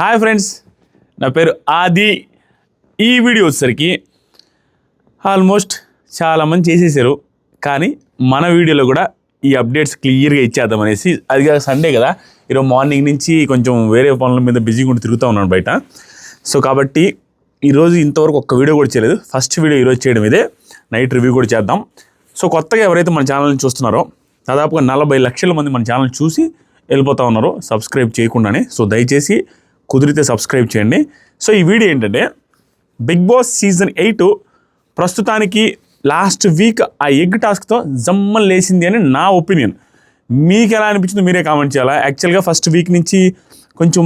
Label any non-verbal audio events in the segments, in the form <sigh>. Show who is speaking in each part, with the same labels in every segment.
Speaker 1: Hi friends నా పేరు ఆది. ఈ వీడియో వచ్చేసరికి ఆల్మోస్ట్ చాలామంది చేసేసారు కానీ మన వీడియోలో కూడా ఈ అప్డేట్స్ క్లియర్గా ఇచ్చేద్దాం అనేసి అది కాక సండే కదా ఈరోజు మార్నింగ్ నుంచి కొంచెం వేరే పనుల మీద బిజీగా ఉండి తిరుగుతూ ఉన్నాను బయట. సో కాబట్టి ఈరోజు ఇంతవరకు ఒక్క వీడియో కూడా చేయలేదు. ఫస్ట్ వీడియో ఈరోజు చేయడం ఇదే. నైట్ రివ్యూ కూడా చేద్దాం. సో కొత్తగా ఎవరైతే మన ఛానల్ని చూస్తున్నారో దాదాపుగా నలభై లక్షల మంది మన ఛానల్ చూసి వెళ్ళిపోతా ఉన్నారు సబ్స్క్రైబ్ చేయకుండానే. సో దయచేసి కుదిరితే సబ్స్క్రైబ్ చేయండి. సో ఈ వీడియో ఏంటంటే బిగ్ బాస్ సీజన్ ఎయిట్ ప్రస్తుతానికి లాస్ట్ వీక్ ఆ ఎగ్ టాస్క్తో జమ్మల్ లేసింది అని నా ఒపీనియన్ మీకు ఎలా అనిపించిందో మీరే కామెంట్ చేయాలా? యాక్చువల్గా ఫస్ట్ వీక్ నుంచి కొంచెం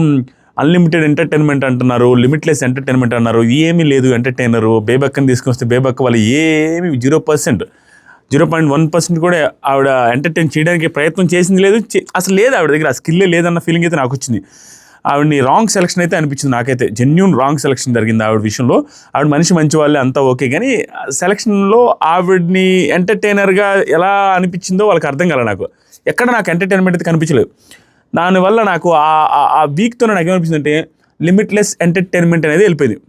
Speaker 1: అన్లిమిటెడ్ ఎంటర్టైన్మెంట్ అంటున్నారు లిమిట్లెస్ ఎంటర్టైన్మెంట్ అన్నారు ఏమీ లేదు ఎంటర్టైనరు బేబక్కని తీసుకొస్తే బేబక్క వాళ్ళు ఏమి zero percent zero point one percent కూడా ఆవిడ ఎంటర్టైన్ చేయడానికి ప్రయత్నం చేసింది లేదు చే- అసలు లేదు ఆవిడ దగ్గర ఆ స్కిల్లే లేదన్న ఫీలింగ్ అయితే నాకు వచ్చింది. ఆవిడని రాంగ్ సెలక్షన్ అయితే అనిపించింది నాకైతే. జెన్యున్ రాంగ్ సెలక్షన్ జరిగింది ఆవిడ విషయంలో. ఆవిడ మనిషి మంచి వాళ్ళే అంతా ఓకే కానీ సెలక్షన్లో ఆవిడ్ని ఎంటర్టైనర్గా ఎలా అనిపించిందో వాళ్ళకి అర్థం కాలే నాకు. ఎక్కడ నాకు ఎంటర్టైన్మెంట్ అయితే కనిపించలేదు. దానివల్ల నాకు ఆ- ఆ- ఆ వీక్తో నాకు ఏమనిపించింది అంటే లిమిట్లెస్ ఎంటర్టైన్మెంట్ అనేది వెళ్ళిపోయింది.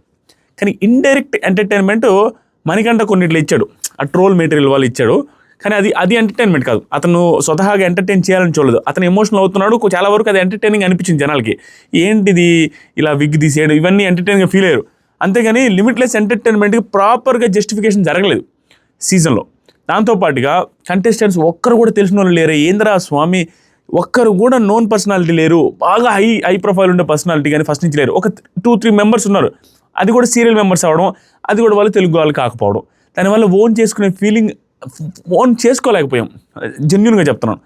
Speaker 1: కానీ ఇండైరెక్ట్ ఎంటర్టైన్మెంట్ మనకంట కొన్నిట్లు ఇచ్చాడు. ఆ ట్రోల్ మెటీరియల్ వాళ్ళు ఇచ్చాడు. కానీ అది అది ఎంటర్టైన్మెంట్ కాదు. అతను స్వతహాగా ఎంటర్టైన్ చేయాలని చూడలేదు. అతను ఎమోషనల్ అవుతున్నాడు చాలా వరకు అది ఎంటర్టైనింగ్ అనిపించింది జనాలకి. ఏంటిది ఇలా విగ్ తీసేయడం ఇవన్నీ ఎంటర్టైనింగ్గా ఫీల్ అయ్యారు. అంతేగాని లిమిట్లెస్ ఎంటర్టైన్మెంట్కి ప్రాపర్గా జస్టిఫికేషన్ జరగలేదు సీజన్లో దాంతోపాటుగా కంటెస్టెంట్స్ ఒక్కరు కూడా తెలిసిన వాళ్ళు లేరు. ఏంద్రా స్వామి? ఒక్కరు కూడా నోన్ పర్సనాలిటీ లేరు. బాగా హై హై ప్రొఫైల్ ఉండే పర్సనాలిటీ కానీ ఫస్ట్ నుంచి లేరు. ఒక టూ త్రీ మెంబర్స్ ఉన్నారు. అది కూడా సీరియల్ మెంబర్స్ అవ్వడం అది కూడా వాళ్ళు తెలుగు వాళ్ళు కాకపోవడం. దానివల్ల ఓన్ చేసుకునే ఫీలింగ్ ఓన్ చేసుకోలేకపోయాం. జెన్యున్గా చెప్తున్నాను.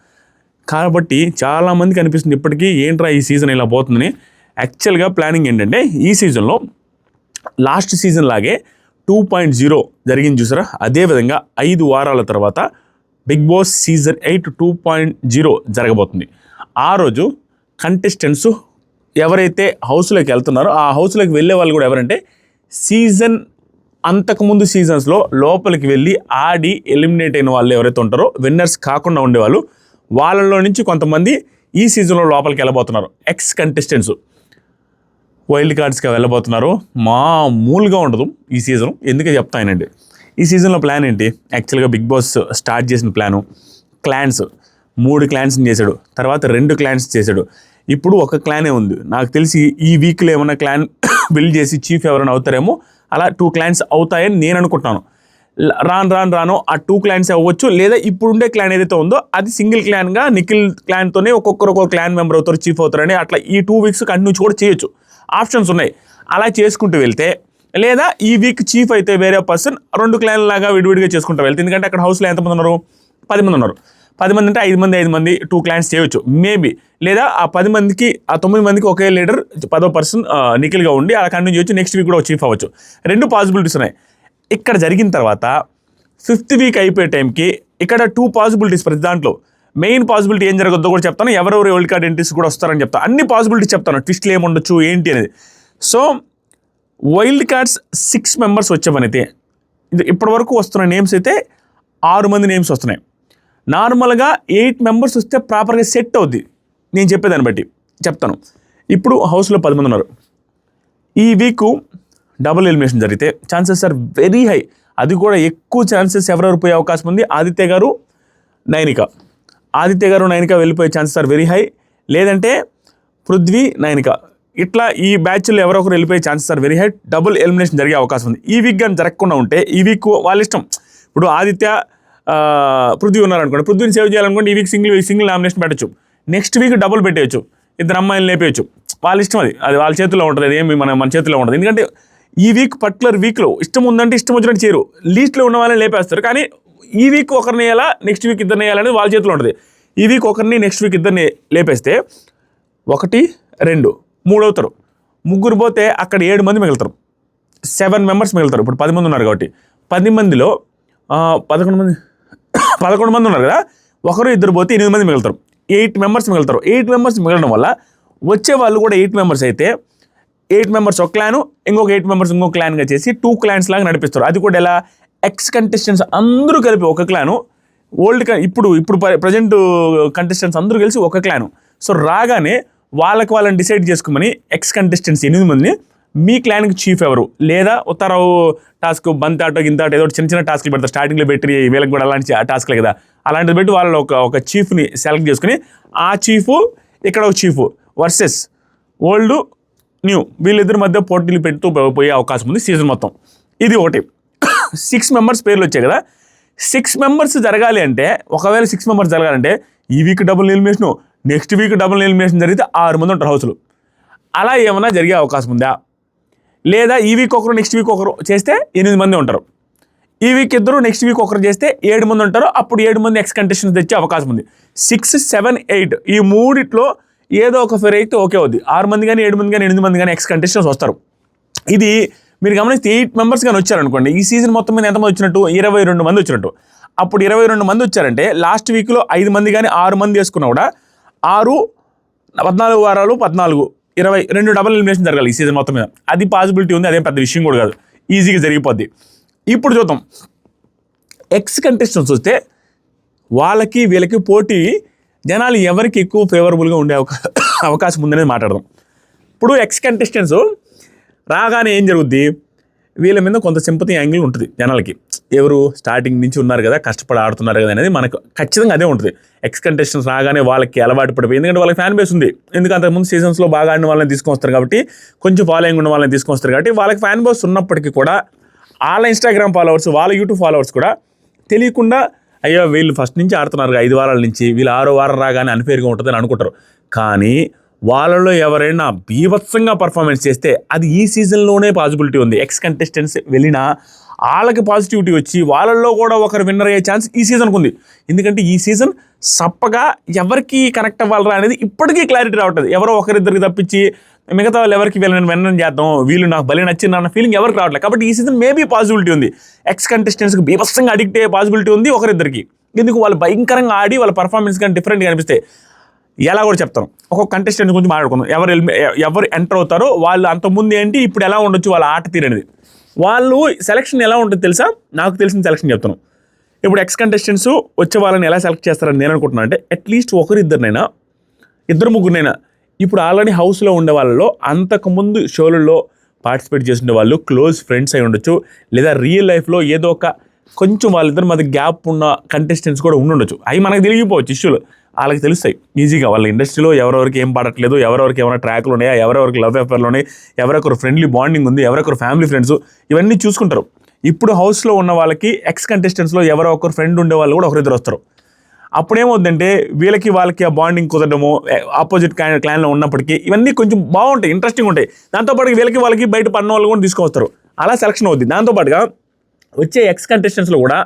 Speaker 1: కాబట్టి చాలామందికి అనిపిస్తుంది ఇప్పటికీ ఏంట్రా ఈ సీజన్ ఇలా పోతుందని. యాక్చువల్గా ప్లానింగ్ ఏంటంటే ఈ సీజన్లో లాస్ట్ సీజన్ లాగే టూ పాయింట్ జీరో జరిగింది చూసారా? అదేవిధంగా ఐదు వారాల తర్వాత Bigg Boss season eight two point zero జరగబోతుంది. ఆ రోజు కంటెస్టెంట్స్ ఎవరైతే హౌస్లోకి వెళ్తున్నారో ఆ హౌస్లోకి వెళ్ళే వాళ్ళు కూడా ఎవరంటే సీజన్ అంతకుముందు సీజన్స్లో లోపలికి వెళ్ళి ఆడి ఎలిమినేట్ అయిన వాళ్ళు ఎవరైతే ఉంటారో విన్నర్స్ కాకుండా ఉండేవాళ్ళు వాళ్ళలో నుంచి కొంతమంది ఈ సీజన్లో లోపలికి వెళ్ళబోతున్నారు. ఎక్స్ కంటెస్టెంట్స్ వైల్డ్ కార్డ్స్గా వెళ్ళబోతున్నారు. మామూలుగా ఉండదు ఈ సీజన్ ఎందుకే చెప్తానండి ఈ సీజన్లో ప్లాన్ ఏంటి? యాక్చువల్గా బిగ్ బాస్ స్టార్ట్ చేసిన ప్లాను క్లాన్స్ మూడు క్లాన్స్ని చేశాడు. తర్వాత రెండు క్లాన్స్ చేశాడు. ఇప్పుడు ఒక క్లానే ఉంది. నాకు తెలిసి ఈ వీక్లో ఏమైనా క్లాన్ బిల్డ్ చేసి చీఫ్ ఎవరైనా అవుతారేమో అలా టూ క్లాన్స్ అవుతాయని నేను అనుకుంటున్నాను. రాను రాను రాను ఆ టూ క్లాన్స్ అవ్వచ్చు లేదా ఇప్పుడుండే క్లాన్ ఏదైతే ఉందో అది సింగిల్ క్లాన్గా నిఖిల్ క్లాన్తోనే ఒక్కొక్కరు ఒక్కొక్క క్లాన్ మెంబర్ అవుతారు చీఫ్ అవుతారని అట్లా ఈ టూ వీక్స్ కంటిన్యూ కూడా చేయొచ్చు. ఆప్షన్స్ ఉన్నాయి. అలా చేసుకుంటూ వెళ్తే లేదా ఈ వీక్ చీఫ్ అయితే వేరే పర్సన్ రెండు క్లాన్ లాగా విడివిడిగా చేసుకుంటూ వెళ్తే ఎందుకంటే అక్కడ హౌస్లో ఎంతమంది ఉన్నారు? పది మంది ఉన్నారు. పది మంది అంటే ఐదు మంది ఐదు మంది టూ క్లాన్స్ చేయొచ్చు. మేబీ లేదా ఆ పది మందికి ఆ తొమ్మిది మందికి ఒకే లీడర్ పదో పర్సన్ నిఖిల్గా ఉండి అలా కంటిన్యూ చేయొచ్చు. నెక్స్ట్ వీక్ కూడా చీఫ్ అవ్వచ్చు. రెండు పాసిబిలిటీస్ ఉన్నాయి. ఇక్కడ జరిగిన తర్వాత ఫిఫ్త్ వీక్ అయిపోయే టైంకి ఇక్కడ టూ పాసిబిలిటీస్ ప్రతి దాంట్లో. మెయిన్ పాసిబిలిటీ ఏం జరగద్దో కూడా చెప్తాను. ఎవరెవరు వరల్డ్ కార్డ్ ఎంట్రీస్ కూడా వస్తారని చెప్తాను అన్ని పాసిబిలిటీస్ చెప్తాను. ట్విస్ట్లు ఏముండొచ్చు ఏంటి అనేది. So wild cards six members వచ్చేవనైతే అయితే ఇప్పటివరకు వస్తున్న నేమ్స్ అయితే ఆరు మంది నేమ్స్ వస్తున్నాయి. నార్మల్గా ఎయిట్ మెంబర్స్ వస్తే ప్రాపర్గా సెట్ అవుద్ది. నేను చెప్పేదాన్ని బట్టి చెప్తాను. ఇప్పుడు హౌస్లో పది మంది ఉన్నారు. ఈ వీక్ డబుల్ ఎలిమినేషన్ జరిగితే ఛాన్సెస్ ఆర్ వెరీ హై. అది కూడా ఎక్కువ ఛాన్సెస్ ఎవరెవరు పోయే అవకాశం ఉంది? ఆదిత్య గారు నైనిక. ఆదిత్య గారు నైనిక వెళ్ళిపోయే ఛాన్సెస్ ఆర్ వెరీ హై. లేదంటే పృథ్వీ నైనిక. ఇట్లా ఈ బ్యాచ్లో ఎవరొకరు వెళ్ళిపోయే chances are very high. Double elimination జరిగే అవకాశం ఉంది. ఈ వీక్ కానీ జరగకుండా ఉంటే ఈ వీక్ వాళ్ళ ఇష్టం. ఇప్పుడు ఆదిత్య పృథ్వీ ఉన్నారనుకోండి. పృథ్వీని సేవ్ చేయాలనుకోండి ఈ వీక్ సింగిల్ సింగిల్ నామినేషన్ పెట్టచ్చు. నెక్స్ట్ వీక్ డబుల్ పెట్టేయచ్చు. ఇద్దరు అమ్మాయిలు లేపేయచ్చు. వాళ్ళ ఇష్టం అది. అది వాళ్ళ చేతిలో ఉంటుంది. అది ఏమి మన మన చేతిలో ఉంటుంది. ఎందుకంటే ఈ వీక్ పర్టికులర్ వీక్లో ఇష్టం ఉందంటే ఇష్టం వచ్చినట్టు చేయరు. లీస్ట్లో ఉన్న వాళ్ళని లేపేస్తారు. కానీ ఈ వీక్ ఒకరిని వేయాలా? నెక్స్ట్ వీక్ ఇద్దరిని వేయాలనేది వాళ్ళ చేతిలో ఉంటుంది. ఈ వీక్ ఒకరిని నెక్స్ట్ వీక్ ఇద్దరిని లేపేస్తే ఒకటి రెండు మూడు అవుతారు. ముగ్గురు పోతే అక్కడ ఏడు మంది మిగులుతారు. Seven members మిగులుతారు. ఇప్పుడు పది మంది ఉన్నారు కాబట్టి. పది మందిలో పదకొండు మంది పదకొండు మంది ఉన్నారు కదా ఒకరు ఇద్దరు పోతే ఎనిమిది మంది మిగులుతారు. ఎయిట్ మెంబర్స్ మిగులుతారు. ఎయిట్ మెంబర్స్ మిగలడం వల్ల వచ్చే వాళ్ళు కూడా ఎయిట్ మెంబర్స్ అయితే ఎయిట్ మెంబర్స్ ఒక క్లాను ఇంకొక ఎయిట్ మెంబర్స్ ఇంకొక క్లాన్గా చేసి టూ క్లాన్స్ లాగా నడిపిస్తారు. అది కూడా ఎలా? ఎక్స్ కంటెస్టెంట్స్ అందరూ కలిపి ఒక క్లాను ఓల్డ్ ఇప్పుడు ఇప్పుడు ప్రజెంట్ కంటెస్టెంట్స్ అందరూ కలిసి ఒక క్లాను. సో రాగానే వాళ్ళకి వాళ్ళని డిసైడ్ చేసుకోమని ఎక్స్ కంటెస్టెంట్స్ ఎనిమిది మందిని మీ క్లాన్కి చీఫ్ ఎవరు? లేదా ఉత్తరావు టాస్క్ బంతాటో గింతాటో ఏదో చిన్న చిన్న టాస్క్లు పెడతారు. స్టార్టింగ్లో పెట్టి వీళ్ళకి కూడా అలాంటి టాస్క్లే కదా. అలాంటిది పెట్టి వాళ్ళు ఒక ఒక చీఫ్ని సెలెక్ట్ చేసుకుని ఆ చీఫ్ ఇక్కడ ఒక చీఫ్ వర్సెస్ ఓల్డ్ న్యూ వీళ్ళిద్దరి మధ్య పోటీలు పెడుతూ పోయే అవకాశం ఉంది సీజన్ మొత్తం. ఇది ఒకటి. సిక్స్ మెంబర్స్ పేర్లు వచ్చాయి కదా. సిక్స్ మెంబర్స్ జరగాలి అంటే ఒకవేళ సిక్స్ మెంబర్స్ జరగాలంటే ఈ week double elimination next week double elimination జరిగితే ఆరు మంది ఉంటారు హౌస్లు. అలా ఏమైనా జరిగే అవకాశం ఉందా? లేదా ఈ వీక్ ఒకరు నెక్స్ట్ వీక్ ఒకరు చేస్తే ఎనిమిది మంది ఉంటారు. ఈ వీక్ ఇద్దరు నెక్స్ట్ వీక్ ఒకరు చేస్తే ఏడు మంది ఉంటారు. అప్పుడు ఏడు మంది ఎక్స్ కంటెస్టెంట్స్ తెచ్చే అవకాశం ఉంది. సిక్స్ సెవెన్ ఎయిట్ ఈ మూడిట్లో ఏదో ఒక ఫెర్ అయితే ఓకే అవుద్ది. ఆరు మంది కానీ ఏడు మంది కానీ ఎనిమిది మంది కానీ ఎక్స్ కంటెస్టెంట్స్ వస్తారు. ఇది మీరు గమనిస్తే ఎయిట్ మెంబర్స్ కానీ వచ్చారనుకోండి ఈ సీజన్ మొత్తం మీద ఎంతమంది వచ్చినట్టు? ఇరవై రెండు మంది వచ్చినట్టు. అప్పుడు ఇరవై రెండు మంది వచ్చారంటే లాస్ట్ వీక్లో ఐదు మంది కానీ ఆరు మంది వేసుకున్నా కూడా ఆరు పద్నాలుగు వారాలు పద్నాలుగు ఇరవై రెండు డబల్ ఎలిమినేషన్ జరగాలి ఈ సీజన్ మొత్తం మీద. అది పాసిబిలిటీ ఉంది అదే పెద్ద విషయం కూడా కాదు. ఈజీగా జరిగిపోద్ది. ఇప్పుడు చూద్దాం. ఎక్స్ కంటెస్టెంట్స్ వస్తే వాళ్ళకి వీళ్ళకి పోటీ జనాలు ఎవరికి ఎక్కువ ఫేవరబుల్గా ఉండే అవకాశం అవకాశం ఉందనేది మాట్లాడదాం. ఇప్పుడు ఎక్స్ కంటెస్టెంట్స్ రాగానే ఏం జరుగుద్ది? వీళ్ళ మీద కొంత సింపతి యాంగిల్ ఉంటుంది జనాలకి. ఎవరు స్టార్టింగ్ నుంచి ఉన్నారు కదా కష్టపడి ఆడుతున్నారు కదా అనేది మనకు ఖచ్చితంగా అదే ఉంటుంది. ఎక్స్ కంటెస్టెన్స్ రాగానే వాళ్ళకి అలవాటు పడిపోయి ఎందుకంటే వాళ్ళకి ఫ్యాన్ బేస్ ఉంది. ఎందుకంటే అంతకుముందు సీజన్స్లో బాగా ఆడిన వాళ్ళని తీసుకొస్తారు కాబట్టి కొంచెం ఫాలోయింగ్ ఉన్న వాళ్ళని తీసుకొస్తారు కాబట్టి వాళ్ళకి ఫ్యాన్ బేస్ ఉన్నప్పటికీ కూడా వాళ్ళ ఇన్స్టాగ్రామ్ ఫాలోవర్స్ వాళ్ళ యూట్యూబ్ ఫాలోవర్స్ కూడా తెలియకుండా అయ్యో వీళ్ళు ఫస్ట్ నుంచి ఆడుతున్నారు ఐదు వారాల నుంచి వీళ్ళు ఆరో వారం రాగానే అన్ఫేర్గా ఉంటుందని అనుకుంటారు. కానీ వాళ్ళలో ఎవరైనా బీభత్సంగా పర్ఫార్మెన్స్ చేస్తే అది ఈ సీజన్లోనే పాసిబిలిటీ ఉంది. ఎక్స్ కంటెస్టెంట్స్ వెళ్ళినా వాళ్ళకి పాజిటివిటీ వచ్చి వాళ్ళల్లో కూడా ఒకరు విన్నర్ అయ్యే ఛాన్స్ ఈ సీజన్కి ఉంది. ఎందుకంటే ఈ సీజన్ సప్పగా ఎవరికి కనెక్ట్ అవ్వాలరా అనేది ఇప్పటికీ క్లారిటీ రావట్లేదు. ఎవరో ఒకరిద్దరికి తప్పించి మిగతా వాళ్ళు ఎవరికి వీళ్ళని విన్నర్ చేద్దాం వీళ్ళు నాకు బలి నచ్చింది అన్న ఫీలింగ్ ఎవరికి రావట్లేదు. కాబట్టి ఈ సీజన్ మేబీ పాజిబిలిటీ ఉంది. ఎక్స్ కంటెస్టెంట్స్కి బీభత్సంగా అడిక్ట్ అయ్యే పాజిబిలిటీ ఉంది ఒకరిద్దరికి. ఎందుకు? వాళ్ళు భయంకరంగా ఆడి వాళ్ళ పర్ఫార్మెన్స్ కానీ డిఫరెంట్గా అనిపిస్తే. ఎలా కూడా చెప్తాను. ఒక్కొక్క కంటెస్టెంట్ గురించి మాట్లాడుకుందాం. ఎవరు ఎవరు ఎంటర్ అవుతారో వాళ్ళు అంతకుముందు ఏంటి ఇప్పుడు ఎలా ఉండొచ్చు వాళ్ళ ఆట తీరనేది వాళ్ళు సెలక్షన్ ఎలా ఉంటుంది తెలుసా? నాకు తెలిసిన సెలక్షన్ చెప్తాను ఇప్పుడు ఎక్స్ కంటెస్టెంట్స్ వచ్చే వాళ్ళని ఎలా సెలెక్ట్ చేస్తారని నేను అనుకుంటున్నాను అంటే అట్లీస్ట్ ఒకరిద్దరినైనా ఇద్దరు ముగ్గురినైనా ఇప్పుడు ఆల్రెడీ హౌస్లో ఉండే వాళ్ళలో అంతకుముందు షోలలో పార్టిసిపేట్ చేస్తుండే వాళ్ళు క్లోజ్ ఫ్రెండ్స్ అయి ఉండొచ్చు లేదా రియల్ లైఫ్లో ఏదో ఒక కొంచెం వాళ్ళిద్దరి మధ్య గ్యాప్ ఉన్న కంటెస్టెంట్స్ కూడా ఉండుండొచ్చు అవి మనకు తెలియకపోవచ్చు ఇష్యూలు వాళ్ళకి తెలుస్తాయి. ఈజీగా వాళ్ళ ఇండస్ట్రీలో ఎవరెవరికి ఏం పడట్లేదు ఎవరెవరికి ఏమైనా ట్రాక్లు ఉన్నాయా ఎవరెవరికి లవ్ అఫేర్లు ఉన్నాయి ఎవరొకరు ఫ్రెండ్లీ బాండింగ్ ఉంది ఎవరెవరు ఫ్యామిలీ ఫ్రెండ్స్ ఇవన్నీ చూసుకుంటారు. ఇప్పుడు హౌస్లో ఉన్న వాళ్ళకి ఎక్స్ కంటెస్టెంట్స్లో ఎవరో ఒకరు ఫ్రెండ్ ఉండే వాళ్ళు కూడా ఒకరిద్దరు వస్తారు. అప్పుడేమవుతుందంటే వీళ్ళకి వాళ్ళకి ఆ బాండింగ్ కుదరడము ఆపోజిట్ క్లాన్ క్లాన్లో ఉన్నప్పటికీ ఇవన్నీ కొంచెం బాగుంటాయి ఇంట్రెస్టింగ్ ఉంటాయి. దాంతోపాటు వీళ్ళకి వాళ్ళకి బయట పడిన వాళ్ళు కూడా తీసుకొస్తారు అలా సెలక్షన్ అవుద్ది. దాంతోపాటుగా వచ్చే ఎక్స్ కంటెస్టెంట్స్లో కూడా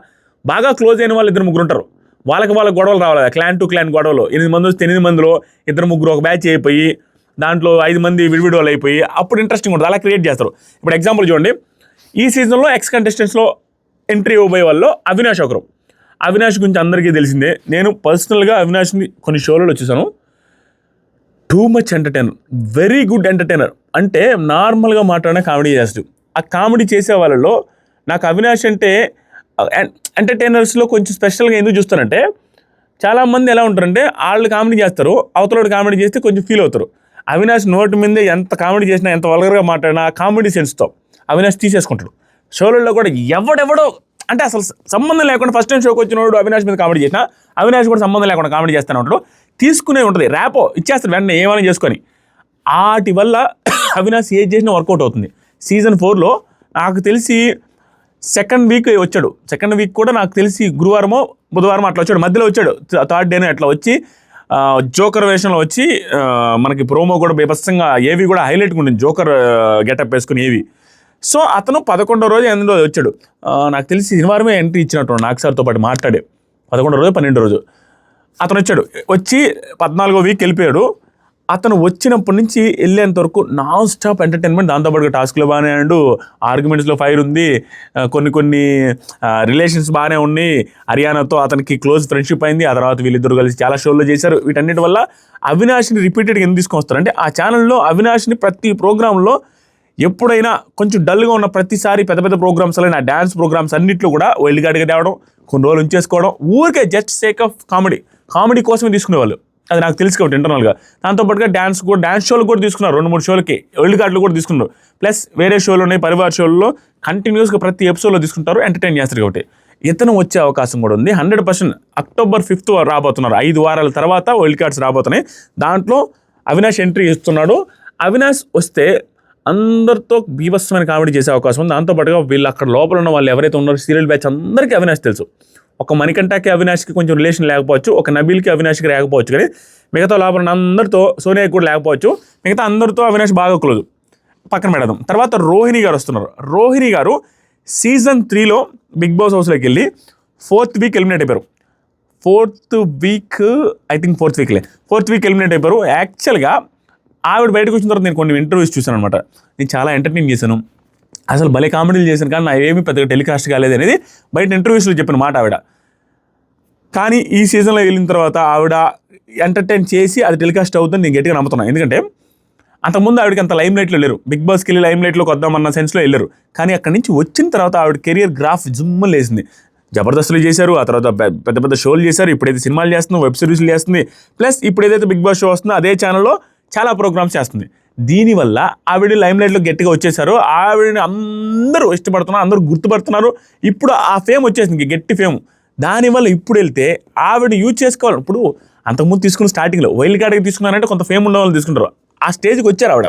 Speaker 1: బాగా క్లోజ్ అయిన వాళ్ళు ఇద్దరు ముగ్గురు ఉంటారు వాళ్ళకి వాళ్ళ గొడవలు రావాలి. క్లాన్ టు క్లాన్ గొడవలు. ఎనిమిది మంది వస్తే ఎనిమిది మందిలో ఇద్దరు ముగ్గురు ఒక బ్యాచ్ అయిపోయి దాంట్లో ఐదు మంది విడివిడి అయిపోయి అప్పుడు ఇంట్రెస్టింగ్ ఉంటుంది. అలా క్రియేట్ చేస్తారు. ఇప్పుడు ఎగ్జాంపుల్ చూడండి. ఈ సీజన్లో ఎక్స్ కంటెస్టెంట్స్లో ఎంట్రీ ఇవ్వబోయే వాళ్ళు అవినాష్ ఒకరు. అవినాష్ గురించి అందరికీ తెలిసిందే. నేను పర్సనల్గా అవినాష్ని కొన్ని షోలలో వచ్చేసాను too much entertainer very good entertainer అంటే నార్మల్గా మాట్లాడిన కామెడీ చేస్తాడు ఆ కామెడీ చేసే వాళ్ళలో నాకు అవినాష్ అంటే Uh, ఎంటర్టైనర్స్లో కొంచెం స్పెషల్గా ఎందుకు చూస్తానంటే చాలామంది ఎలా ఉంటారంటే వాళ్ళు కామెడీ చేస్తారు అవతలోడు కామెడీ చేస్తే కొంచెం ఫీల్ అవుతారు. అవినాష్ నోటి మీదే ఎంత కామెడీ చేసినా ఎంత వల్గర్గా మాట్లాడినా కామెడీ సెన్స్తో అవినాష్ తీసేసుకుంటాడు. షోలలో కూడా ఎవడెవడో అంటే అసలు సంబంధం లేకుండా ఫస్ట్ టైం షోకి వచ్చినోడు అవినాష్ మీద కామెడీ చేసినా అవినాష్ కూడా సంబంధం లేకుండా కామెడీ చేస్తాను ఉంటాడు. తీసుకునే ఉంటుంది ర్యాపో ఇచ్చేస్తాడు వెంటనే ఏమైనా చేసుకొని. వాటి వల్ల అవినాష్ ఏది చేసినా వర్కౌట్ అవుతుంది. సీజన్ ఫోర్లో నాకు తెలిసి సెకండ్ వీక్ వచ్చాడు. సెకండ్ వీక్ కూడా నాకు తెలిసి గురువారమో బుధవారం అట్లా వచ్చాడు. మధ్యలో వచ్చాడు. థర్డ్ డేనే అట్లా వచ్చి జోకర్ వేషంలో వచ్చి మనకి ప్రోమో కూడా బీభత్సంగా ఏవి కూడా హైలైట్గా ఉండింది. జోకర్ గెటప్ వేసుకుని ఏవి. సో అతను పదకొండో రోజు ఎనిమిదో రోజు వచ్చాడు. నాకు తెలిసి శనివారమే ఎంట్రీ ఇచ్చినట్టు నాకు సార్తో పాటు మాట్లాడే. పదకొండో రోజు పన్నెండో రోజు. అతను వచ్చాడు. వచ్చి పద్నాలుగో వీక్ వెళ్ళిపోయాడు. అతను వచ్చినప్పటి నుంచి వెళ్ళేంత వరకు నాన్ స్టాప్ ఎంటర్టైన్మెంట్ దాంతోపాటు టాస్క్లో బాగానే ఆడు ఆర్గ్యుమెంట్స్లో ఫైర్ ఉంది కొన్ని కొన్ని రిలేషన్స్ బాగానే ఉన్నాయి. హర్యానాతో అతనికి క్లోజ్ ఫ్రెండ్షిప్ అయింది ఆ తర్వాత వీళ్ళిద్దరు కలిసి చాలా షోల్లో చేశారు. వీటన్నిటి వల్ల అవినాష్ని రిపీటెడ్గా ఎందుకు తీసుకొస్తారు అంటే ఆ ఛానల్లో అవినాష్ని ప్రతి ప్రోగ్రాంలో ఎప్పుడైనా కొంచెం డల్గా ఉన్న ప్రతిసారి పెద్ద పెద్ద ప్రోగ్రామ్స్ అయినా డ్యాన్స్ ప్రోగ్రామ్స్ అన్నింటిలో కూడా వైల్డ్ కార్డ్గా తేవడం కొన్ని రోజులు ఉంచేసుకోవడం ఊరికే just sake of comedy comedy కోసమే తీసుకునేవాళ్ళు. అది నాకు తెలుసు కాబట్టి ఇంటర్నల్గా దాంతోపాటుగా డ్యాన్స్ కూడా డ్యాన్స్ షోలు కూడా తీసుకున్నారు రెండు మూడు షోలకి వరల్డ్ కార్డులు కూడా తీసుకున్నారు. ప్లస్ వేరే షోలు ఉన్నాయి పరివార్ షోల్లో కంటిన్యూస్గా ప్రతి ఎపిసోడ్లో తీసుకుంటారు ఎంటర్టైన్ చేస్తారు కాబట్టి. ఇతను వచ్చే అవకాశం కూడా ఉంది. హండ్రెడ్ పర్సెంట్ అక్టోబర్ ఫిఫ్త్ రాబోతున్నారు. ఐదు వారాల తర్వాత వరల్డ్ కార్డ్స్ రాబోతున్నాయి. దాంట్లో అవినాష్ ఎంట్రీ ఇస్తున్నాడు. అవినాష్ వస్తే అందరితో బీభత్సమైన కామెడీ చేసే అవకాశం ఉంది. దాంతోపాటుగా వీళ్ళు అక్కడ లోపల ఉన్న వాళ్ళు ఎవరైతే ఉన్నారో సీరియల్ బ్యాచ్ అందరికీ అవినాష్ తెలుసు. ఒక మణికంఠకి అవినాష్కి కొంచెం రిలేషన్ లేకపోవచ్చు ఒక నబీల్కి అవినాష్కి లేకపోవచ్చు కానీ మిగతా లోపల అందరితో సోనియాకి కూడా లేకపోవచ్చు మిగతా అందరితో అవినాష్ బాగా క్లోజ్ పక్కన పెడదాం. తర్వాత రోహిణి గారు వస్తున్నారు. రోహిణి గారు సీజన్ త్రీలో బిగ్ బాస్ హౌస్లోకి వెళ్ళి ఫోర్త్ వీక్ ఎలిమినేట్ అయిపోయారు. Fourth week I think fourth వీక్లే fourth week eliminate అయిపోయారు. యాక్చువల్గా ఆవిడ బయటకు వచ్చిన తర్వాత నేను కొన్ని ఇంటర్వ్యూస్ చూశాను అనమాట నేను చాలా ఎంటర్టైన్ చేశాను. అసలు భలే కామెడీలు చేశాను కానీ నా ఏమీ పెద్దగా టెలికాస్ట్ కాలేదు అనేది బయట ఇంటర్వ్యూస్లో చెప్పిన మాట ఆవిడ. కానీ ఈ సీజన్లో వెళ్ళిన తర్వాత ఆవిడ ఎంటర్టైన్ చేసి అది టెలికాస్ట్ అవుతుంది నేను గట్టిగా నమ్ముతున్నాను ఎందుకంటే అంతకుముందు ఆవిడకి అంత లైమ్ లైట్లో లేరు. బిగ్ బాస్కి వెళ్ళి లైమ్ లైట్లోకి వద్దామన్న సెన్స్లో వెళ్ళారు. కానీ అక్కడి నుంచి వచ్చిన తర్వాత ఆవిడ కెరియర్ గ్రాఫ్ జుమ్మలు లేసింది జబర్దస్త్లు చేశారు ఆ తర్వాత పెద్ద పెద్ద షోలు చేశారు ఇప్పుడైతే సినిమాలు చేస్తుంది వెబ్ సిరీస్లు చేస్తుంది. ప్లస్ ఇప్పుడు ఏదైతే బిగ్ బాస్ షో వస్తుందో అదే ఛానల్లో చాలా ప్రోగ్రామ్స్ చేస్తుంది. దీనివల్ల ఆవిడ లైమ్లైట్లో గట్టిగా వచ్చేసారు. ఆవిడని అందరూ ఇష్టపడుతున్నారు అందరూ గుర్తుపడుతున్నారు. ఇప్పుడు ఆ ఫేమ్ వచ్చేసింది గట్టి ఫేమ్. దానివల్ల ఇప్పుడు వెళ్తే ఆవిడ యూజ్ చేసుకోవాలి. ఇప్పుడు అంతకుముందు తీసుకున్న స్టార్టింగ్లో వైల్డ్ కార్డ్కి తీసుకున్నారంటే కొంత ఫేమ్ ఉన్న వాళ్ళు తీసుకుంటారు. ఆ స్టేజ్కి వచ్చారు ఆవిడ.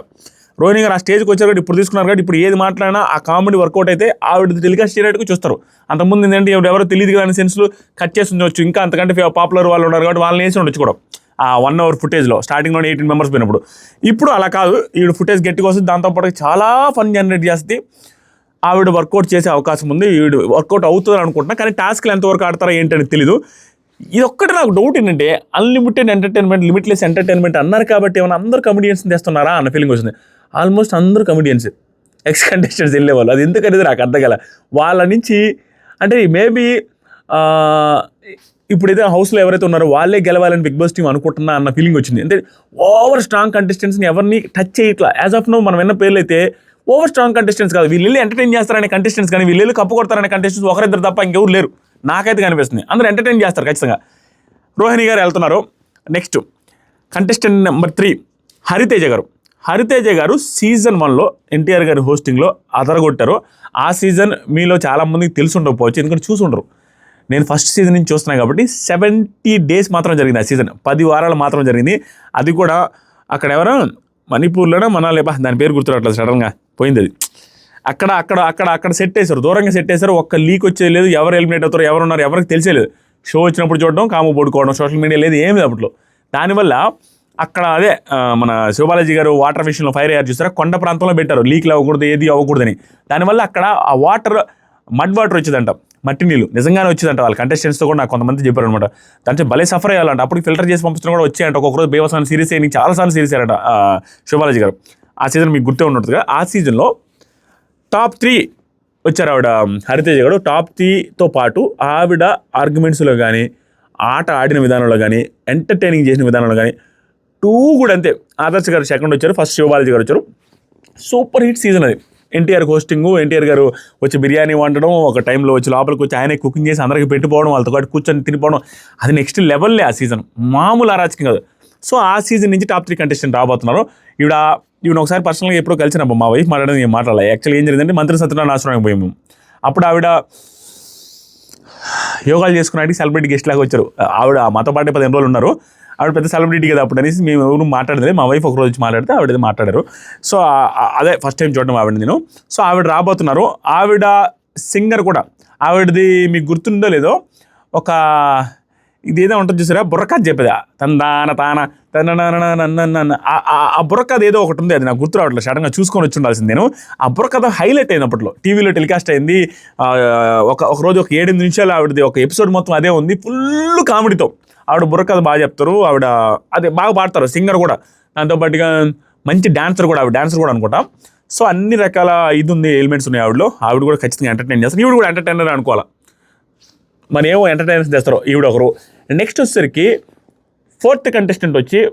Speaker 1: రోహిణి గారు ఆ స్టేజ్కి వచ్చారు కాబట్టి ఇప్పుడు తీసుకున్నారు కాబట్టి ఇప్పుడు ఏది మాట్లాడినా ఆ కామెడీ వర్కౌట్ అయితే ఆవిడ టెలికాస్ట్ చేయడానికి చూస్తారు. అంతకుముందు ఏంటంటే ఎవరు ఎవరో తెలియదు కానీ అనే సెన్స్లో కట్ చేసి ఉండొచ్చు ఇంకా అంతకంటే పాపులర్ వాళ్ళు ఉన్నారు కాబట్టి వాళ్ళని వేసి ఉండొచ్చు కూడా. ఆ వన్ అవర్ ఫుటేజ్లో స్టార్టింగ్లో ఎయిటీన్ మెంబర్స్ పోయినప్పుడు. ఇప్పుడు అలా కాదు ఈవిడ ఫుటేజ్ గట్టిగా వస్తుంది దాంతోపాటు చాలా ఫన్ జనరేట్ చేస్తుంది ఆవిడ వర్కౌట్ చేసే అవకాశం ఉంది ఈవిడ వర్కౌట్ అవుతుంది అనుకుంటున్నా కానీ టాస్క్లు ఎంతవరకు ఆడతారో ఏంటని తెలీదు. ఇది ఒక్కటి నాకు డౌట్ ఏంటంటే అన్లిమిటెడ్ ఎంటర్టైన్మెంట్ లిమిట్లెస్ ఎంటర్టైన్మెంట్ అన్నారు కాబట్టి ఏమైనా అందరు కమెడియన్స్ తెస్తున్నారా అన్న ఫీలింగ్ వచ్చింది. ఆల్మోస్ట్ అందరూ కమెడియన్స్ ఎక్స్ కంటెస్టెంట్స్ వెళ్ళేవాళ్ళు అది ఎందుకనేది నాకు అర్థం కాల. వాళ్ళ నుంచి అంటే మేబీ ఇప్పుడైతే హౌస్లో ఎవరైతే ఉన్నారో వాళ్ళే గెలవాలని బిగ్ బాస్ టీం అనుకుంటున్నా అన్న ఫీలింగ్ వచ్చింది. అంటే ఓవర్ స్ట్రాంగ్ కంటెస్టెంట్స్ని ఎవరిని టచ్ చేయట్లా. యాజ్ ఆఫ్ నో మనం విన్న పేర్లు అయితే ఓవర్ స్ట్రాంగ్ కంటెస్టెంట్స్ కాదు. వీళ్ళు ఎంటర్టైన్ చేస్తారనే కంటెస్టెంట్స్ కానీ వీళ్ళు కప్పు కొడతారనే కంటెస్టెంట్స్ ఒకరిద్దరు తప్ప ఇంకెవరు లేరు. నాకైతే కనిపిస్తుంది. అందరూ ఎంటర్టైన్ చేస్తారు ఖచ్చితంగా. రోహిణి గారు వెళ్తున్నారు. Next contestant number three Hariteja garu. Hariteja garu season వన్లో ఎన్టీఆర్ గారి హోస్టింగ్లో అదరగొట్టారు. ఆ సీజన్ మీలో చాలామందికి తెలిసి ఉండకపోవచ్చు ఎందుకంటే చూసి ఉండరు నేను ఫస్ట్ సీజన్ నుంచి చూస్తున్నాను కాబట్టి సెవెంటీ డేస్ మాత్రం జరిగింది ఆ సీజన్ పది వారాలు మాత్రం జరిగింది. అది కూడా అక్కడ ఎవరో? మణిపూర్లోనో? మనాలి? దాని పేరు గుర్తురావట్లేదు సడన్గా పోయింది అది. అక్కడ అక్కడ అక్కడ అక్కడ సెట్ వేశారు దూరంగా సెట్ వేశారు ఒక్క లీక్ వచ్చేది లేదు. ఎవరు ఎలిమినేట్ అవుతారు ఎవరు ఉన్నారు ఎవరికి తెలిసేలేదు. షో వచ్చినప్పుడు చూడడం కాము పడుకోవడం సోషల్ మీడియా లేదు ఏమి అప్పట్లో. దానివల్ల అక్కడ అదే మన శివబాలాజీ గారు వాటర్ విషయంలో ఫైర్ అయ్యారు చూసారా? కొండ ప్రాంతంలో పెట్టారు. లీక్లు అవ్వకూడదు ఏది అవ్వకూడదని. దానివల్ల అక్కడ ఆ వాటర్ మడ్ వాటర్ వచ్చేదంట. మట్టి నీళ్ళు. నిజంగానే వచ్చేదంట వాళ్ళ కంటెస్టెంట్స్తో కూడా నాకు కొంతమంది చెప్పారు అనమాట దాంట్లో భలే సఫర్ అయ్యాలంట. అప్పుడు ఫిల్టర్ చేసి పంపించడం కూడా వచ్చాయంట. ఒక్కొక్క రోజు బేవసాన్ని సిరీస్ అయ్యి చాలాసార్లు సిరీస్ అయ్యారంట ఆ, గారు. ఆ సీజన్ మీకు గుర్తే ఉన్నట్టుగా ఆ సీజన్లో టాప్ త్రీ వచ్చారు ఆవిడ హరితేజ గారు. టాప్ త్రీతో పాటు ఆవిడ ఆర్గ్యుమెంట్స్లో కానీ ఆట ఆడిన విధానంలో కానీ ఎంటర్టైనింగ్ చేసిన విధానంలో కానీ టూ కూడా అంతే. ఆదర్శ్ గారు సెకండ్ వచ్చారు ఫస్ట్ శివబాలాజీ గారు వచ్చారు. సూపర్ హిట్ సీజన్ అది. ఎన్టీఆర్ హోస్టింగ్ ఎన్టీఆర్ గారు వచ్చి బిర్యానీ వండడం ఒక టైంలో వచ్చి లోపలికి వచ్చి ఆయనే కుకింగ్ చేసి అందరికి పెట్టిపోవడం వాళ్ళతో పాటు కూర్చొని తినిపోవడం అది నెక్స్ట్ లెవెల్లే ఆ సీజన్ మామూలు అరాచకం కాదు. సో ఆ సీజన్ నుంచి టాప్ త్రీ కంటెస్టెంట్ రాబోతున్నారు. ఈవిడ ఈవిడ ఒకసారి పర్సనల్గా ఎప్పుడో కలిసినప్పుడు మా వైఫ్ మాట్లాడడం మాట్లాడాలి. యాక్చువల్లీ ఏం జరిగిందంటే మంత్రి సత్యనారాయణ ఆశ్రమం పోయాము అప్పుడు ఆవిడ యోగాలు చేసుకున్నానికి సెలబ్రిటీ గెస్ట్ లాగా వచ్చారు. ఆవిడ మాతో పాటే పదిహేను రోజులు ఉన్నారు. ఆవిడ పెద్ద సెలబ్రిటీ కదా అప్పుడు అనేసి మేము ఎవరు మాట్లాడలేదు. మా వైఫ్ ఒక రోజు మాట్లాడితే ఆవిడ ఏదో మాట్లాడారు. సో అదే ఫస్ట్ టైం చూడడం ఆవిడ నేను. సో ఆవిడ రాబోతున్నారు. ఆవిడ సింగర్ కూడా. ఆవిడది మీకు గుర్తుందో లేదో ఒక ఇదేదో ఉంటుంది చూసారా? బుర్రకథ చెప్పేదా. తందాన తాన తన ఆ బుర్రకథ ఏదో ఒకటి ఉంది. అది నాకు గుర్తు రావట్లేదు. సడన్గా చూసుకొని వచ్చి ఉండాల్సింది నేను. ఆ బుర్రకథ హైలైట్ అయినప్పట్లో టీవీలో టెలికాస్ట్ అయింది. ఒక ఒక రోజు ఒక ఏడెనిమిది నిమిషాలు ఆవిడది ఒక ఎపిసోడ్ మొత్తం అదే ఉంది. ఫుల్ కామెడీతో ఆవిడ బుర్రకథ బాగా చెప్తారు. ఆవిడ అదే బాగా పాడతారు. సింగర్ కూడా. దాంతోపాటుగా మంచి డాన్సర్ కూడా ఆవిడ డాన్సర్ కూడా అనుకుంటా. సో అన్ని రకాల ఇది ఉంది ఎలిమెంట్స్ ఉన్నాయి ఆవిడలో. ఆవిడ కూడా ఖచ్చితంగా ఎంటర్టైన్ చేస్తారు. ఈవిడ కూడా ఎంటర్టైనర్ అనుకోవాలా? మరి ఏమో ఎంటర్టైనర్స్ చేస్తారు ఈవిడ ఒకరు. నెక్స్ట్ వచ్చేసరికి ఫోర్త్ కంటెస్టెంట్ వచ్చి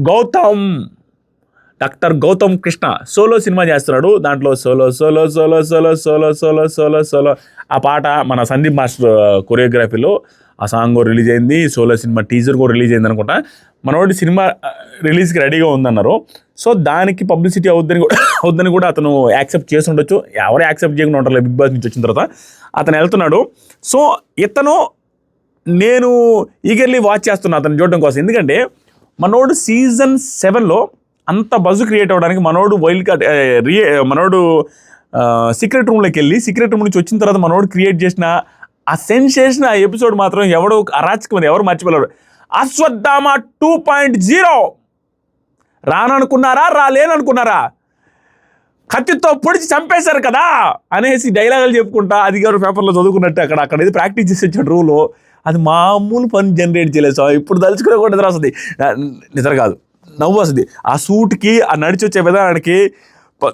Speaker 1: Gautam doctor Gautam Krishna. Solo cinema చేస్తున్నాడు. దాంట్లో solo solo solo solo solo solo solo solo. ఆ పాట మన సందీప్ మాస్టర్ కొరియోగ్రఫీలో ఆ సాంగ్ కూడా రిలీజ్ అయింది. సోలో సినిమా టీజర్ కూడా రిలీజ్ అయింది అనుకుంటా. మనోడి సినిమా రిలీజ్కి రెడీగా ఉందన్నారు. సో దానికి పబ్లిసిటీ అవుద్దని కూడా అవుద్దని కూడా అతను యాక్సెప్ట్ చేసి ఉండొచ్చు ఎవరు యాక్సెప్ట్ చేయకుండా ఉంటారు బిగ్ బాస్ నుంచి వచ్చిన తర్వాత. అతను వెళ్తున్నాడు. సో ఇతను నేను ఈగర్లీ వాచ్ చేస్తున్నా అతను చూడడం కోసం. ఎందుకంటే మనోడు సీజన్ సెవెన్లో అంత బజు క్రియేట్ అవ్వడానికి మనోడు వైల్డ్ కార్డ్ రియే మనోడు సీక్రెట్ రూమ్లోకి వెళ్ళి సీక్రెట్ రూమ్ నుంచి వచ్చిన తర్వాత మనోడు క్రియేట్ చేసిన ఆ సెన్సేషన్ ఆ ఎపిసోడ్ మాత్రం ఎవడో అరాచకం ఎవరు మర్చిపోలేరు. అశ్వత్థామ టూ పాయింట్ జీరో రాననుకున్నారా? రాలేననుకున్నారా? కత్తితో పొడిచి చంపేశారు కదా? అనేసి డైలాగులు చెప్పుకుంటా అది గారు పేపర్లో చదువుకున్నట్టు అక్కడ అక్కడ ఏదో ప్రాక్టీస్ చేసి వచ్చాడు రూలో అది మామూలు పని జనరేట్ చేయలేదు సార్. ఇప్పుడు తలుచుకునే కూడా నిద్ర వస్తుంది. నిద్ర కాదు. నవ్వు వస్తుంది. ఆ సూట్కి ఆ నడిచి వచ్చే విధానానికి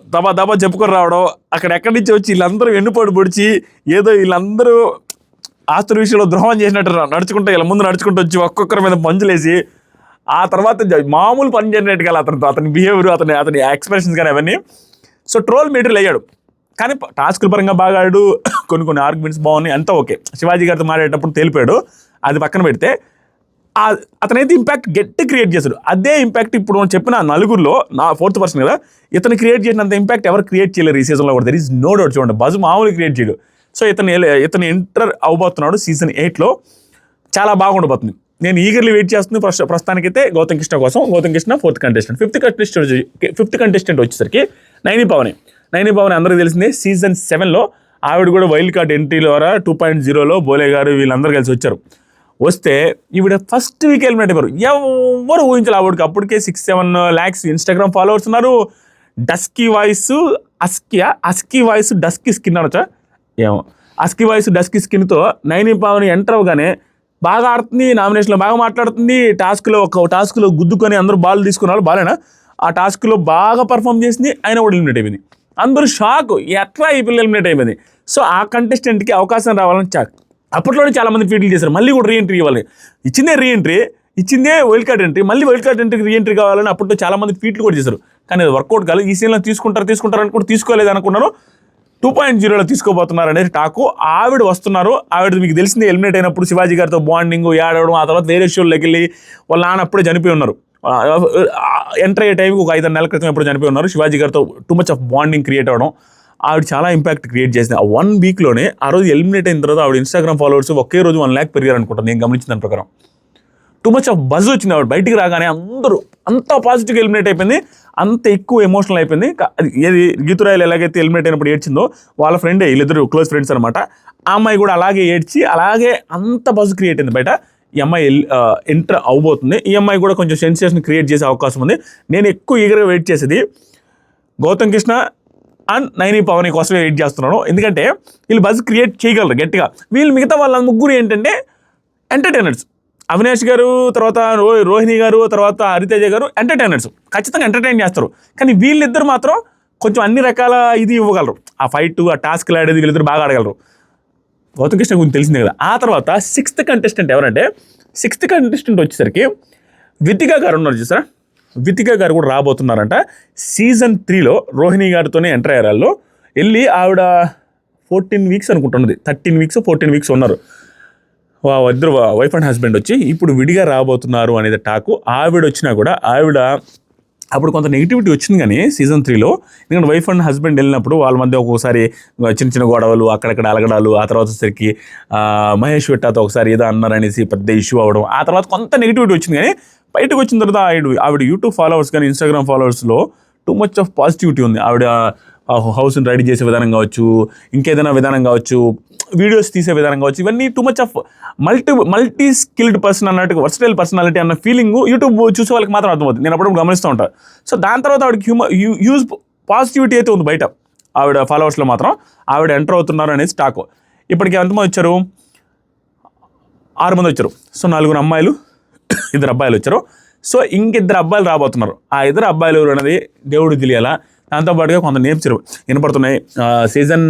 Speaker 1: దబా దబా చెప్పుకొని రావడం అక్కడ ఎక్కడి నుంచి వచ్చి వీళ్ళందరూ వెన్నుపోటు పొడిచి ఏదో వీళ్ళందరూ ఆస్తుల విషయంలో ద్రోహం చేసినట్టు నడుచుకుంటూ ఇలా ముందు నడుచుకుంటూ వచ్చి ఒక్కొక్కరి మీద పంచులేసి ఆ తర్వాత మామూలు పని జనరేట్ కదా అతనితో అతని బిహేవియర్ అతని అతని ఎక్స్ప్రెషన్స్ కానీ అవన్నీ. సో ట్రోల్ మెటీరియల్ అయ్యాడు. కానీ ప- టాస్కుల పరంగా బాగా ఆడు <coughs> కొన్ని కొన్ని ఆర్గ్యుమెంట్స్ బాగున్నాయి. అంతా ఓకే. శివాజీ గారితో మాట్లాడేటప్పుడు తెలిపాడు అది పక్కన పెడితే అతనైతే ఇంపాక్ట్ గట్టి క్రియేట్ చేశాడు. అదే ఇంపాక్ట్ ఇప్పుడు మనం చెప్పిన నలుగురిలో నా ఫోర్త్ పర్సన్ కదా ఇతను క్రియేట్ చేసినంత ఇంపాక్ట్ ఎవరు క్రియేట్ చేయలేరు ఈ సీజన్లో కూడా. దర్ ఈజ్ నో డౌట్ చూడండి. బజు మామూలు క్రియేట్ చేయడు. సో ఇతను ఇతను ఎంటర్ అవబోతున్నాడు సీజన్ ఎయిట్లో. చాలా బాగుండబోతుంది. నేను ఈగర్లీ వెయిట్ చేస్తుంది ప్రస్తు ప్రస్తుతానికైతే గౌతమ్ కృష్ణ కోసం. Gautam Krishna fourth contestant fifth contestant fifth contestant వచ్చేసరికి నైని పవని. నైని పవని అందరికీ తెలిసిందే సీజన్ సెవెన్లో ఆవిడ కూడా వైల్డ్ కార్డ్ ఎంట్రీ ద్వారా టూ పాయింట్ జీరోలో బోలే గారు వీళ్ళందరూ కలిసి వచ్చారు. వస్తే ఈవిడ ఫస్ట్ వీక్ ఎలిమినేట్ అయిపోయారు. ఎవరు ఊహించాలి ఆవిడకి. అప్పటికే six seven lakhs Instagram followers ఉన్నారు. డస్కీ వాయిస్ అస్కియా అస్కీ వాయిస్ డస్కీ స్కిన్ అనొచ్చా? ఏమో. అస్కి వాయిస్ డస్కి స్కిన్తో నైని పావని ఎంటర్ అవగానే బాగా ఆడుతుంది నామినేషన్లో బాగా మాట్లాడుతుంది టాస్క్లో ఒక టాస్క్లో గుద్దుకొని అందరూ బాల్ తీసుకున్నారు బాలేనా? ఆ టాస్క్లో బాగా పర్ఫామ్ చేసింది ఆయన కూడా ఎలిమినేట్ అయిపోయింది. అందరూ షాక్ ఎట్లా ఈ పిల్ల ఎలిమినేట్ అయిపోయింది? సో ఆ కంటెస్టెంట్కి అవకాశం రావాలని చాక్. అప్పట్లోనే చాలామంది మంది చేశారు మళ్ళీ కూడా రీఎంట్రీ ఇవ్వాలి. ఇచ్చిందే రీఎంట్రీ ఇచ్చిందే వైల్డ్ కార్డ్ ఎంట్రీ మళ్ళీ వైల్డ్ కార్డ్ ఎంట్రీకి రీఎంట్రీ కావాలని అప్పట్లో చాలామంది ఫీట్లు కూడా చేశారు. కానీ అది వర్కౌట్ కాలేదు. ఈ సీన్లో తీసుకుంటారు తీసుకుంటారు అని కూడా తీసుకోలేదు అనుకున్నాను టూ పాయింట్ జీరోలో తీసుకోబోతున్నారు అనేది టాకు. ఆవిడ వస్తున్నారు. ఆవిడ మీకు తెలిసింది ఎలిమినేట్ అయినప్పుడు శివాజీ గారితో బాండింగ్ ఏడవడం ఆ తర్వాత వేరే షోల్లోకి వెళ్ళి వాళ్ళ నాన్న అప్పుడే చనిపోయి ఉన్నారు. ఎంటర్ అయ్యే టైంకి ఒక ఐదు నెలల క్రితం ఎప్పుడు చనిపోయి ఉన్నారు. శివాజీ గారితో too much of bonding create అవ్వడం ఆవిడ చాలా ఇంపాక్ట్ క్రియేట్ చేసింది. ఆ వన్ వీక్లోనే ఆ రోజు ఎలిమినేట్ అయిన తర్వాత ఆవిడ ఇన్స్టాగ్రామ్ ఫాలోవర్స్ ఒకే రోజు వన్ ల్యాక్ పెరిగారు అనుకుంటాను నేను గమనించిన దాని ప్రకారం. టూ మచ్ ఆఫ్ బజ్ వచ్చింది ఆవిడ. బయటికి రాగానే అందరూ అంత పాజిటివ్గా ఎలిమినేట్ అయిపోయింది. అంత ఎక్కువ ఎమోషనల్ అయిపోయింది. అది ఏది గీతురాయలు ఎలాగైతే ఎలిమినేట్ అయినప్పుడు ఏడ్చిందో వాళ్ళ ఫ్రెండే వీళ్ళిద్దరు క్లోజ్ ఫ్రెండ్స్ అనమాట ఆ అమ్మాయి కూడా అలాగే ఏడ్చి అలాగే అంత బజ్ క్రియేట్ అయింది బయట. ఈ అమ్మాయి ఎంటర్ అవబోతుంది ఈ అమ్మాయి కూడా కొంచెం సెన్సేషన్ క్రియేట్ చేసే అవకాశం ఉంది. నేను ఎక్కువ ఈగర్గా వెయిట్ చేసేది గౌతమ్ కృష్ణ అండ్ నైని పవన్ కోసమే వెయిట్ చేస్తున్నాను. ఎందుకంటే వీళ్ళు బజ్ క్రియేట్ చేయగలరు గట్టిగా. వీళ్ళు మిగతా వాళ్ళ ముగ్గురు ఏంటంటే ఎంటర్టైనర్స్ అవినాష్ గారు తర్వాత రో రోహిణి గారు తర్వాత హరితేజ గారు ఎంటర్టైనర్స్ ఖచ్చితంగా ఎంటర్టైన్ చేస్తారు. కానీ వీళ్ళిద్దరు మాత్రం కొంచెం అన్ని రకాల ఇది ఇవ్వగలరు. ఆ ఫైట్ ఆ టాస్క్లు ఆడేది వీళ్ళిద్దరు బాగా ఆడగలరు. గౌతమ్ కృష్ణ గురించి తెలిసిందే కదా. ఆ తర్వాత సిక్స్త్ కంటెస్టెంట్ ఎవరంటే సిక్స్త్ కంటెస్టెంట్ వచ్చేసరికి వితికా గారు ఉన్నారు చూసారా? వితికా గారు కూడా రాబోతున్నారంట. సీజన్ త్రీలో రోహిణి గారితోనే ఎంటర్ అయ్యారు వాళ్ళు. వెళ్ళి ఆవిడ ఫోర్టీన్ వీక్స్ అనుకుంటున్నది. థర్టీన్ వీక్స్ ఫోర్టీన్ వీక్స్ ఉన్నారు. ఇద్దరు వైఫ్ అండ్ హస్బెండ్ వచ్చి ఇప్పుడు విడిగా రాబోతున్నారు అనేది టాకు ఆవిడ వచ్చినా కూడా ఆవిడ అప్పుడు కొంత నెగిటివిటీ వచ్చింది కానీ సీజన్ త్రీలో ఎందుకంటే వైఫ్ అండ్ హస్బెండ్ వెళ్ళినప్పుడు వాళ్ళ మధ్య ఒక్కోసారి చిన్న చిన్న గొడవలు అక్కడక్కడ అలగడాలు ఆ తర్వాత వచ్చేసరికి మహేష్ విట్టాతో ఒకసారి ఏదో అన్నారనేసి పెద్ద ఇష్యూ అవ్వడం. ఆ తర్వాత కొంత నెగిటివిటీ వచ్చింది కానీ బయటకు వచ్చిన తర్వాత ఆవిడ ఆవిడ యూట్యూబ్ ఫాలోవర్స్ కానీ ఇన్స్టాగ్రామ్ ఫాలోవర్స్లో టూ మచ్ ఆఫ్ పాజిటివిటీ ఉంది. ఆవిడ హౌస్ని రెడీ చేసే విధానం కావచ్చు ఇంకేదైనా విధానం కావచ్చు వీడియోస్ తీసే విధానం కావచ్చు ఇవన్నీ too much of multi multi skilled person అన్నట్టు వర్సటైల్ పర్సనాలిటీ అన్న ఫీలింగ్ యూట్యూబ్ చూసే వాళ్ళకి మాత్రం అర్థమవుతుంది. నేను అప్పుడు గమనిస్తూ ఉంటాను సో దాని తర్వాత ఆవిడకి హ్యూమ యూజ్ పాజిటివిటీ అయితే ఉంది బయట. ఆవిడ ఫాలోవర్స్లో మాత్రం ఆవిడ ఎంటర్ అవుతున్నారు అనేది స్టాక్ ఇప్పటికి ఎంతమంది వచ్చారు? ఆరు మంది వచ్చారు. సో నలుగురు అమ్మాయిలు ఇద్దరు అబ్బాయిలు వచ్చారు. సో ఇంకిద్దరు అబ్బాయిలు రాబోతున్నారు. ఆ ఇద్దరు అబ్బాయిలు ఎవరు అనేది దేవుడు తెలియాలా? దాంతోపాటుగా కొంత నేమ్స్ వినపడుతున్నాయి. సీజన్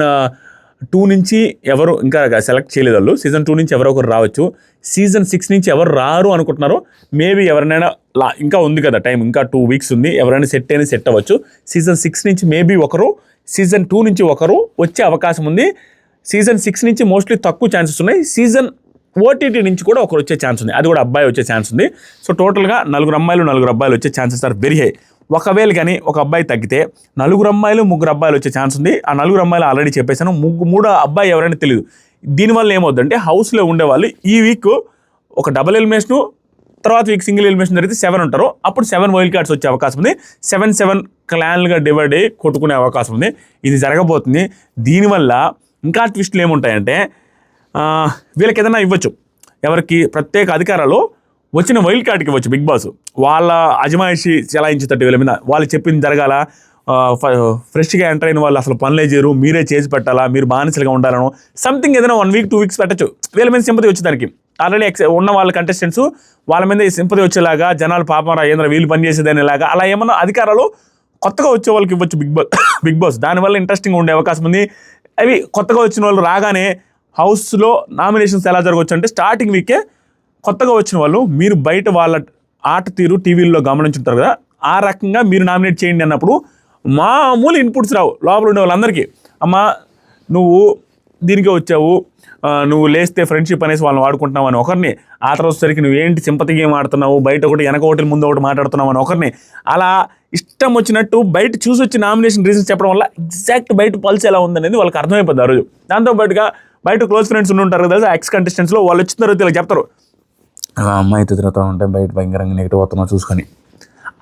Speaker 1: టూ నుంచి ఎవరు ఇంకా సెలెక్ట్ చేయలేదు వాళ్ళు. సీజన్ టూ నుంచి ఎవరో ఒకరు రావచ్చు. సీజన్ సిక్స్ నుంచి ఎవరు రారు అనుకుంటున్నారు మేబీ ఎవరినైనా లా ఇంకా ఉంది కదా టైం ఇంకా టూ వీక్స్ ఉంది. ఎవరైనా సెట్ అయినా సెట్ అవ్వచ్చు. సీజన్ సిక్స్ నుంచి మేబీ ఒకరు సీజన్ టూ నుంచి ఒకరు వచ్చే అవకాశం ఉంది. సీజన్ సిక్స్ నుంచి మోస్ట్లీ తక్కువ ఛాన్సెస్ ఉన్నాయి. సీజన్ ఓటీటీ నుంచి కూడా ఒకరు వచ్చే ఛాన్స్ ఉంది. అది కూడా అబ్బాయి వచ్చే ఛాన్స్ ఉంది. సో టోటల్గా నలుగురు అమ్మాయిలు నలుగురు అబ్బాయిలు వచ్చే ఛాన్సెస్ ఆర్ వెరీ హై. ఒకవేళ కానీ ఒక అబ్బాయి తగ్గితే నలుగురు అమ్మాయిలు ముగ్గురు అబ్బాయిలు వచ్చే ఛాన్స్ ఉంది. ఆ నలుగురు అమ్మాయిలు ఆల్రెడీ చెప్పేశాను. ముగ్గు మూడో అబ్బాయి ఎవరైనా తెలియదు దీనివల్ల ఏమవుతుందంటే హౌస్లో ఉండేవాళ్ళు ఈ వీక్ ఒక డబుల్ ఎలిమినేషను తర్వాత వీక్ సింగిల్ ఎలిమినేషన్ జరిగితే సెవెన్ ఉంటారు. అప్పుడు సెవెన్ వైల్డ్ కార్డ్స్ వచ్చే అవకాశం ఉంది. సెవెన్ సెవెన్ క్లాన్లుగా డివైడ్ అయ్యి కొట్టుకునే అవకాశం ఉంది. ఇది జరగబోతుంది. దీనివల్ల ఇంకా ట్విస్టులు ఏముంటాయంటే వీళ్ళకి ఏదైనా ఇవ్వచ్చు. ఎవరికి? ప్రత్యేక అధికారాలు వచ్చిన వైల్డ్ కార్డ్కి వచ్చి బిగ్ బాస్ వాళ్ళ అజమాయిషి చెలాయించేటట్టు వీళ్ళ మీద. వాళ్ళు చెప్పింది జరగాల. ఫ్రెష్గా ఎంటర్ అయిన వాళ్ళు అసలు పనులే చేయరు. మీరే చేసి పెట్టాలా? మీరు బానిసలుగా ఉండాలను. సంథింగ్ ఏదైనా వన్ వీక్ టూ వీక్స్ పెట్టచ్చు. వీళ్ళ మీద సింపతి వచ్చేదానికి ఆల్రెడీ ఎక్స్ ఉన్న వాళ్ళ కంటెస్టెంట్స్ వాళ్ళ మీద సింపతి వచ్చేలాగా జనాలు పాపం రా ఏంద్ర వీళ్ళు పనిచేసేదానిలాగా అలా ఏమన్నా అధికారాలు కొత్తగా వచ్చే వాళ్ళకి ఇవ్వచ్చు బిగ్ బాస్ బిగ్ బాస్ దానివల్ల ఇంట్రెస్టింగ్ ఉండే అవకాశం ఉంది. అవి కొత్తగా వచ్చిన వాళ్ళు రాగానే హౌస్లో నామినేషన్స్ ఎలా జరగవచ్చు అంటే స్టార్టింగ్ వీకే కొత్తగా వచ్చిన వాళ్ళు మీరు బయట వాళ్ళ ఆట తీరు టీవీల్లో గమనించుంటారు కదా ఆ రకంగా మీరు నామినేట్ చేయండి అన్నప్పుడు మామూలు ఇన్పుట్స్ రావు లోపల ఉండే వాళ్ళందరికీ. అమ్మా నువ్వు దీనికే వచ్చావు నువ్వు లేస్తే ఫ్రెండ్షిప్ అనేసి వాళ్ళని వాడుకుంటున్నావు అని ఒకరిని ఆ తర్వాత సరికి నువ్వేంటి సింపతి గేమ్ ఆడుతున్నావు బయట ఒకటి వెనక ఒకటి ముందు ఒకటి మాట్లాడుతున్నావు అని ఒకరిని అలా ఇష్టం వచ్చినట్టు బయట చూసి వచ్చి నామినేషన్ రీజన్స్ చెప్పడం వల్ల ఎగ్జాక్ట్ బయట పల్స్ ఎలా ఉందనేది వాళ్ళకి అర్థమైపోద్ది ఆ రోజు. దాంతో పాటుగా బయట క్లోజ్ ఫ్రెండ్స్ ఉండి ఉంటారు కదా ఎక్స్ కంటెస్టెంట్స్లో వాళ్ళు వచ్చిన తర్వాత ఇలా చెప్తారు అమ్మాయితో తిరుగుతూ ఉంటే బయట భయంకరంగా నెగిటివ్ అవుతున్నావు చూసుకొని.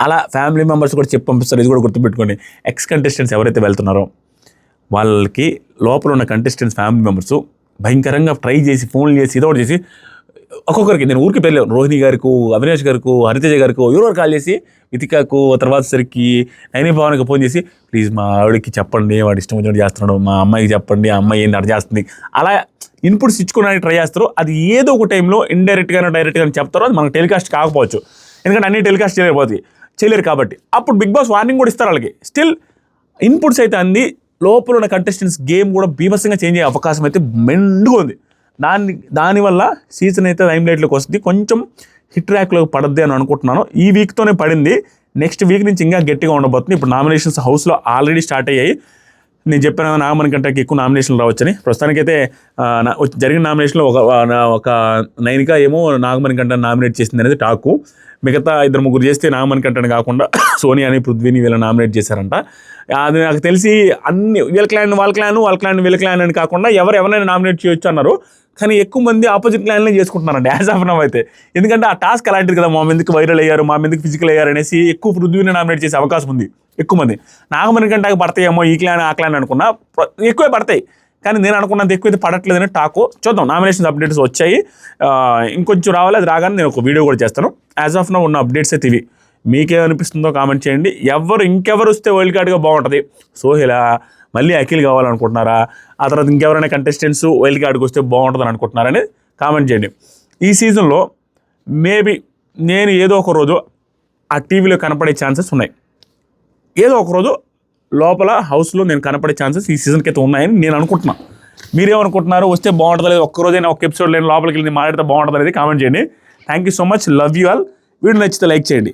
Speaker 1: అలా ఫ్యామిలీ మెంబర్స్ కూడా చెప్పి పంపిస్తారు ఇది కూడా గుర్తుపెట్టుకోండి. ఎక్స్ కంటెస్టెంట్స్ ఎవరైతే వెళ్తున్నారో వాళ్ళకి లోపల ఉన్న కంటెస్టెంట్స్ ఫ్యామిలీ మెంబర్స్ భయంకరంగా ట్రై చేసి ఫోన్లు చేసి ఇదో ఒకటి చేసి ఒక్కొక్కరికి నేను ఊరికి పెళ్ళాను రోహిణి గారికి అవినాష్ గారికి హరితేజ గారికి ఎవరో కాల్ చేసి వితికాకు తర్వాత సరికి నైని భవన్కి ఫోన్ చేసి ప్లీజ్ మా ఆవిడకి చెప్పండి వాడు ఇష్టం వచ్చినట్టు చేస్తున్నాడు మా అమ్మాయికి చెప్పండి ఆ అమ్మాయి ఏంటి అటు చేస్తుంది. అలా ఇన్పుట్స్ ఇచ్చుకోవడానికి ట్రై చేస్తారు అది ఏదో ఒక టైంలో ఇండైరెక్ట్గానో డైరెక్ట్గానో చెప్తారో అది మనకు టెలికాస్ట్ కాకపోవచ్చు. ఎందుకంటే అన్ని టెలికాస్ట్ చేయలేకపోతుంది చేయలేరు కాబట్టి. అప్పుడు బిగ్ బాస్ వార్నింగ్ కూడా ఇస్తారు వాళ్ళకి. స్టిల్ ఇన్పుట్స్ అయితే అంది లోపల ఉన్న కంటెస్టెంట్స్ గేమ్ కూడా బీభత్సంగా చేంజ్ అయ్యే అవకాశం అయితే మెండుగా ఉంది. దాన్ని దానివల్ల సీజన్ అయితే లైమ్ లైట్లోకి వస్తుంది. కొంచెం హిట్ ట్రాక్లోకి పడద్ది అని అనుకుంటున్నాను. ఈ వీక్తోనే పడింది. నెక్స్ట్ వీక్ నుంచి ఇంకా గట్టిగా ఉండబోతుంది. ఇప్పుడు నామినేషన్స్ హౌస్లో ఆల్రెడీ స్టార్ట్ అయ్యాయి. నేను చెప్పిన నామన్ కంటే ఎక్కువ నామినేషన్లు రావచ్చని. ప్రస్తుతానికైతే నా- జరిగిన నామినేషన్లో ఒక ఒక నైన్గా ఏమో నాగమణి కంట నామినేట్ చేసింది అనేది టాకు. మిగతా ఇద్దరు ముగ్గురు చేస్తే నాగమణి కంటని కాకుండా సోనియా అని పృథ్వీని వీళ్ళ నామినేట్ చేశారంట. అది నాకు తెలిసి అన్ని వీళ్ళ క్లాన్ వాళ్ళ క్లాన్ వాళ్ళ క్లాన్ వీళ్ళ క్లాన్ అని కాకుండా ఎవరు ఎవరైనా నామినేట్ చేయొచ్చు అన్నారు. కానీ ఎక్కువ మంది ఆపోజిట్ లైన్లో చేసుకుంటున్నారండి యాజ్ ఆఫ్ నవ్ అయితే. ఎందుకంటే ఆ టాస్క్ అలాంటిది కదా మా మీదకి వైరల్ అయ్యారు మా మీదకి ఫిజికల్ అయ్యారు అనేసి ఎక్కువ పృథ్వీని నామినేట్ చేసే అవకాశం ఉంది ఎక్కువ మంది. నాగమణి కంటే పడతాయేమో ఈ క్లాన్ ఆ క్లాన్ అనుకున్నా ఎక్కువే పడతాయి. కానీ నేను అనుకున్నంత ఎక్కువ అయితే పడట్లేదని టాకు. చూద్దాం నామినేషన్ అప్డేట్స్ వచ్చాయి. ఇంకొంచెం రావాలి అది రాగానే నేను ఒక వీడియో కూడా చేస్తాను. యాజ్ ఆఫ్ నో ఉన్న అప్డేట్స్ అయితే ఇవి. మీకేమనిపిస్తుందో కామెంట్ చేయండి. ఎవరు ఇంకెవరు వస్తే వరల్డ్ కార్డ్గా బాగుంటుంది. సోహిలా మళ్ళీ అఖిల్ కావాలనుకుంటున్నారా? ఆ తర్వాత ఇంకెవరైనా కంటెస్టెంట్స్ వైల్డ్ కార్డ్కి వస్తే బాగుంటుందని అనుకుంటున్నారని కామెంట్ చేయండి. ఈ సీజన్లో మేబీ నేను ఏదో ఒక రోజు ఆ టీవీలో కనపడే ఛాన్సెస్ ఉన్నాయి. ఏదో ఒక రోజు లోపల హౌస్లో నేను కనపడే ఛాన్సెస్ ఈ సీజన్కి అయితే ఉన్నాయని నేను అనుకుంటున్నాను మీరేమనుకుంటున్నారు వస్తే బాగుంటుంది లేదు ఒక్కరోజైనా ఒక ఎపిసోడ్ లేని లోపలికి వెళ్ళి మాట్లాడితే బాగుంటుంది అనేది కామెంట్ చేయండి. Thank you so much love you all video నచ్చితే లైక్ చేయండి.